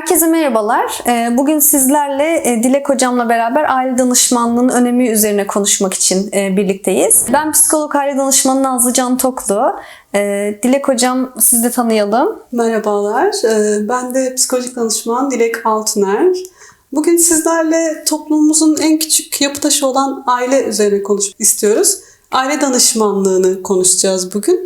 Herkese merhabalar. Ee, Bugün sizlerle e, Dilek Hocam'la beraber aile danışmanlığının önemi üzerine konuşmak için e, birlikteyiz. Ben psikolog aile danışmanı Nazlı Can Toklu. Ee, Dilek Hocam siz de tanıyalım. Merhabalar, Ee, ben de psikolojik danışman Dilek Altuner. Bugün sizlerle toplumumuzun en küçük yapı taşı olan aile üzerine konuşmak istiyoruz. Aile danışmanlığını konuşacağız bugün.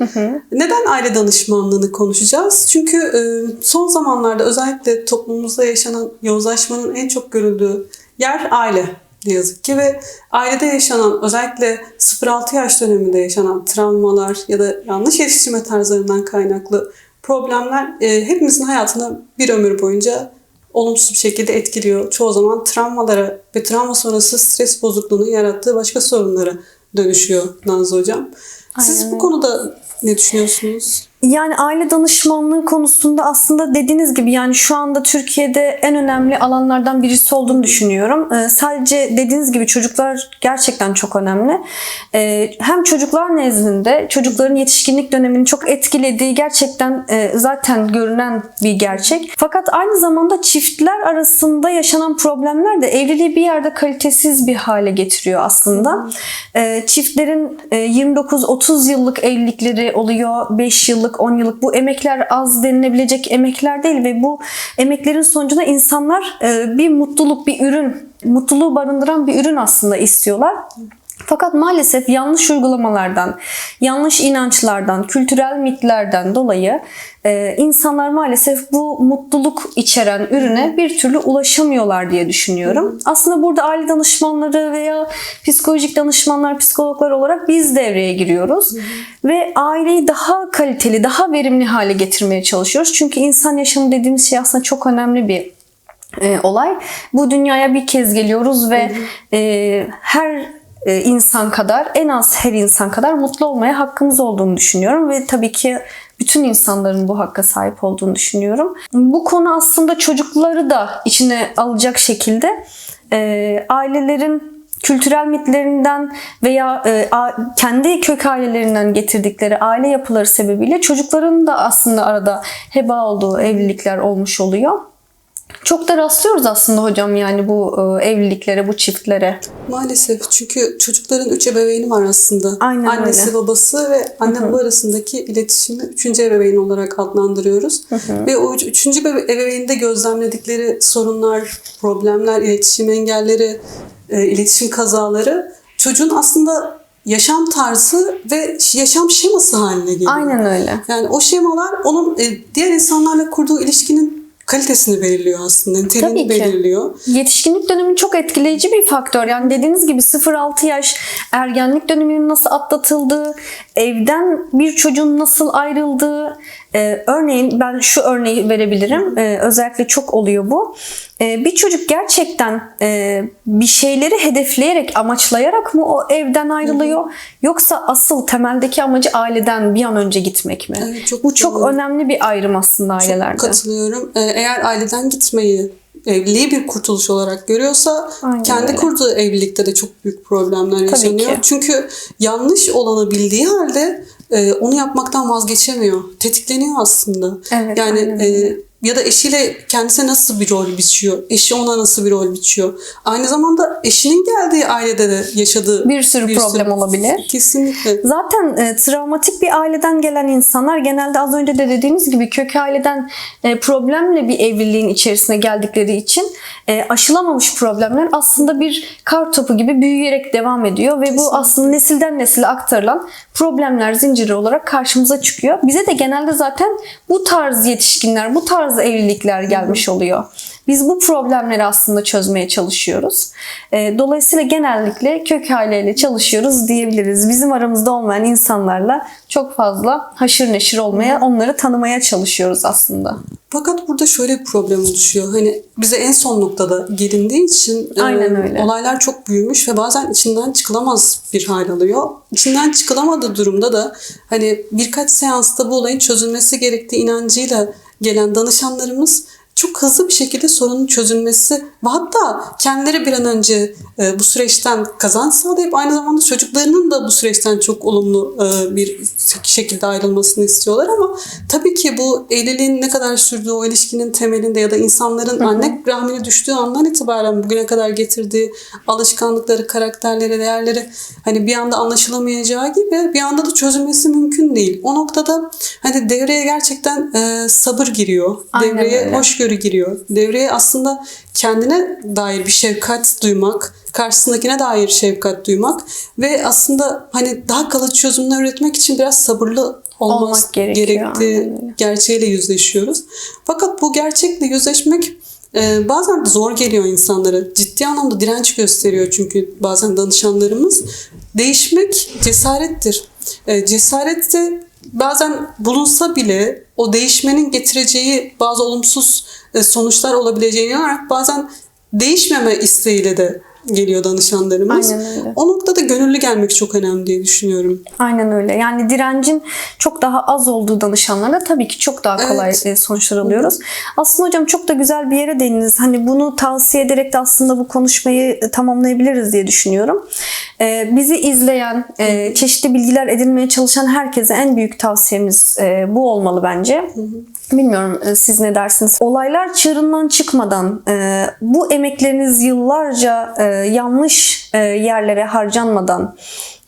Neden aile danışmanlığını konuşacağız? Çünkü e, son zamanlarda özellikle toplumumuzda yaşanan yozlaşmanın en çok görüldüğü yer aile ne yazık ki ve ailede yaşanan özellikle 0-6 yaş döneminde yaşanan travmalar ya da yanlış yetiştirme tarzlarından kaynaklı problemler e, hepimizin hayatını bir ömür boyunca olumsuz bir şekilde etkiliyor. Çoğu zaman travmalara ve travma sonrası stres bozukluğunu yarattığı başka sorunlara dönüşüyor Nazlı Hocam. Siz Aynen bu konuda ne düşünüyorsunuz? Yani aile danışmanlığı konusunda aslında dediğiniz gibi yani şu anda Türkiye'de en önemli alanlardan birisi olduğunu düşünüyorum. Ee, sadece dediğiniz gibi çocuklar gerçekten çok önemli. Ee, hem çocuklar nezdinde çocukların yetişkinlik dönemini çok etkilediği gerçekten e, zaten görünen bir gerçek. Fakat aynı zamanda çiftler arasında yaşanan problemler de evliliği bir yerde kalitesiz bir hale getiriyor aslında. Ee, çiftlerin e, 29-30 yıllık evlilikleri oluyor, 5 yıllık, 10 yıllık. Bu emekler az denilebilecek emekler değil ve bu emeklerin sonucunda insanlar e, bir mutluluk, bir ürün, mutluluğu barındıran bir ürün aslında istiyorlar. Fakat maalesef yanlış uygulamalardan, yanlış inançlardan, kültürel mitlerden dolayı e, insanlar maalesef bu mutluluk içeren ürüne bir türlü ulaşamıyorlar diye düşünüyorum. Aslında burada aile danışmanları veya psikolojik danışmanlar, psikologlar olarak biz devreye giriyoruz. Ve aileyi daha kaliteli, daha verimli hale getirmeye çalışıyoruz. Çünkü insan yaşamı dediğimiz şey aslında çok önemli bir e, olay. Bu dünyaya bir kez geliyoruz ve e, her insan kadar en az her insan kadar mutlu olmaya hakkımız olduğunu düşünüyorum ve tabii ki bütün insanların bu hakka sahip olduğunu düşünüyorum. Bu konu aslında çocukları da içine alacak şekilde e, ailelerin kültürel mitlerinden veya e, a- kendi kök ailelerinden getirdikleri aile yapıları sebebiyle çocukların da aslında arada heba olduğu evlilikler olmuş oluyor. Çok da rastlıyoruz aslında hocam yani bu e, evliliklere, bu çiftlere. Maalesef çünkü çocukların üç ebeveyni var aslında. Aynen Annesi, öyle. babası ve anne baba arasındaki iletişimi üçüncü ebeveyn olarak adlandırıyoruz. Ve o üç- üçüncü ebeveynde gözlemledikleri sorunlar, problemler, iletişim engelleri, e, iletişim kazaları çocuğun aslında yaşam tarzı ve yaşam şeması haline geliyor. Aynen öyle. Yani o şemalar onun e, diğer insanlarla kurduğu ilişkinin kalitesini belirliyor aslında, Tabii niteliğini ki. belirliyor. Yetişkinlik dönemi çok etkileyici bir faktör. Yani dediğiniz gibi 0-6 yaş ergenlik döneminin nasıl atlatıldığı, evden bir çocuğun nasıl ayrıldığı. Ee, örneğin ben şu örneği verebilirim. Ee, özellikle çok oluyor bu. Ee, bir çocuk gerçekten e, bir şeyleri hedefleyerek, amaçlayarak mı o evden ayrılıyor? Yoksa asıl temeldeki amacı aileden bir an önce gitmek mi? Evet, çok bu çok doğru. önemli bir ayrım aslında ailelerde. Çok katılıyorum. Ee, Eğer aileden gitmeyi evliliği bir kurtuluş olarak görüyorsa Aynen kendi öyle. kurduğu evlilikte de çok büyük problemler yaşanıyor. ki. Çünkü yanlış olanı bildiği halde e, onu yapmaktan vazgeçemiyor. Tetikleniyor aslında. Evet, yani e, ya da eşiyle kendisine nasıl bir rol biçiyor? Eşi ona nasıl bir rol biçiyor? Aynı zamanda eşinin geldiği ailede de yaşadığı Bir sürü problem olabilir. Kesinlikle. Zaten e, travmatik bir aileden gelen insanlar genelde az önce de dediğimiz gibi kök aileden e, problemle bir evliliğin içerisine geldikleri için e, aşılamamış problemler aslında bir kar topu gibi büyüyerek devam ediyor ve bu aslında nesilden nesile aktarılan problemler zinciri olarak karşımıza çıkıyor. Bize de genelde zaten bu tarz yetişkinler, bu tarz evlilikler gelmiş oluyor. Biz bu problemleri aslında çözmeye çalışıyoruz. E, Dolayısıyla genellikle kök aileyle çalışıyoruz diyebiliriz. Bizim aramızda olmayan insanlarla çok fazla haşır neşir olmaya, onları tanımaya çalışıyoruz aslında. Fakat burada şöyle bir problem oluşuyor. Hani bize en son noktada gelindiği için e, Aynen öyle. olaylar çok büyümüş ve bazen içinden çıkılamaz bir hal alıyor. İçinden çıkılamadığı durumda da hani birkaç seansta bu olayın çözülmesi gerektiği inancıyla gelen danışanlarımız çok hızlı bir şekilde sorunun çözülmesi ve hatta kendileri bir an önce e, bu süreçten kazanç sağlayıp aynı zamanda çocuklarının da bu süreçten çok olumlu e, bir şekilde ayrılmasını istiyorlar ama tabii ki bu evliliğin ne kadar sürdüğü o ilişkinin temelinde ya da insanların anne rahmine düştüğü andan itibaren bugüne kadar getirdiği alışkanlıkları, karakterleri, değerleri hani bir anda anlaşılamayacağı gibi bir anda da çözülmesi mümkün değil. O noktada hani devreye gerçekten e, sabır giriyor. Aynen devreye öyle. hoşgörü giriyor. Devreye aslında kendine dair bir şefkat duymak, karşısındakine dair şefkat duymak ve aslında hani daha kalıcı çözümler üretmek için biraz sabırlı Olmak gerekiyor, gerektiği öyle. gerçeğiyle yüzleşiyoruz. Fakat bu gerçekle yüzleşmek e, bazen zor geliyor insanlara. Ciddi anlamda direnç gösteriyor çünkü bazen danışanlarımız. Değişmek cesarettir. E, cesaret de bazen bulunsa bile o değişmenin getireceği bazı olumsuz sonuçlar olabileceğini inanarak bazen değişmeme isteğiyle de geliyor danışanlarımız. Aynen öyle. O noktada gönüllü gelmek çok önemli diye düşünüyorum. Aynen öyle. Yani direncin çok daha az olduğu danışanlarla tabii ki çok daha kolay Evet. e, sonuçlar alıyoruz. Aslında hocam çok da güzel bir yere değindiniz. Hani bunu tavsiye ederek de aslında bu konuşmayı e, tamamlayabiliriz diye düşünüyorum. E, bizi izleyen, e, çeşitli bilgiler edinmeye çalışan herkese en büyük tavsiyemiz e, bu olmalı bence. Bilmiyorum e, siz ne dersiniz? Olaylar çığırından çıkmadan e, bu emekleriniz yıllarca e, yanlış e, yerlere harcanmadan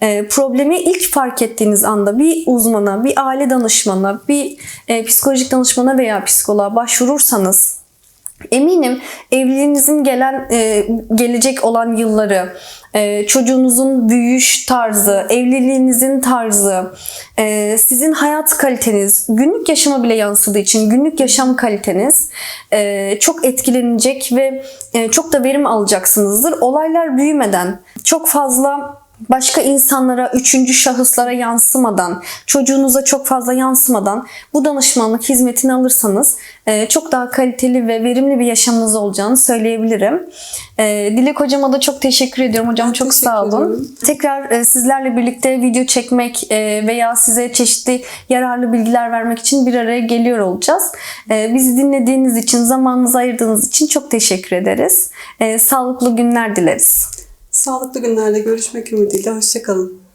e, problemi ilk fark ettiğiniz anda bir uzmana, bir aile danışmana, bir e, psikolojik danışmana veya psikoloğa başvurursanız Eminim evliliğinizin gelen e, gelecek olan yılları, e, çocuğunuzun büyüyüş tarzı, evliliğinizin tarzı, e, sizin hayat kaliteniz, günlük yaşama bile yansıdığı için günlük yaşam kaliteniz e, çok etkilenecek ve e, çok da verim alacaksınızdır. Olaylar büyümeden, çok fazla başka insanlara, üçüncü şahıslara yansımadan, çocuğunuza çok fazla yansımadan bu danışmanlık hizmetini alırsanız e, çok daha kaliteli ve verimli bir yaşamınız olacağını söyleyebilirim. E, Dilek hocama da çok teşekkür ediyorum. Hocam Ben çok sağ olun. ederim. Tekrar e, sizlerle birlikte video çekmek veya size çeşitli yararlı bilgiler vermek için bir araya geliyor olacağız. Bizi dinlediğiniz için, zamanınızı ayırdığınız için çok teşekkür ederiz. Sağlıklı günler dileriz. Sağlıklı günlerde görüşmek ümidiyle. Hoşçakalın.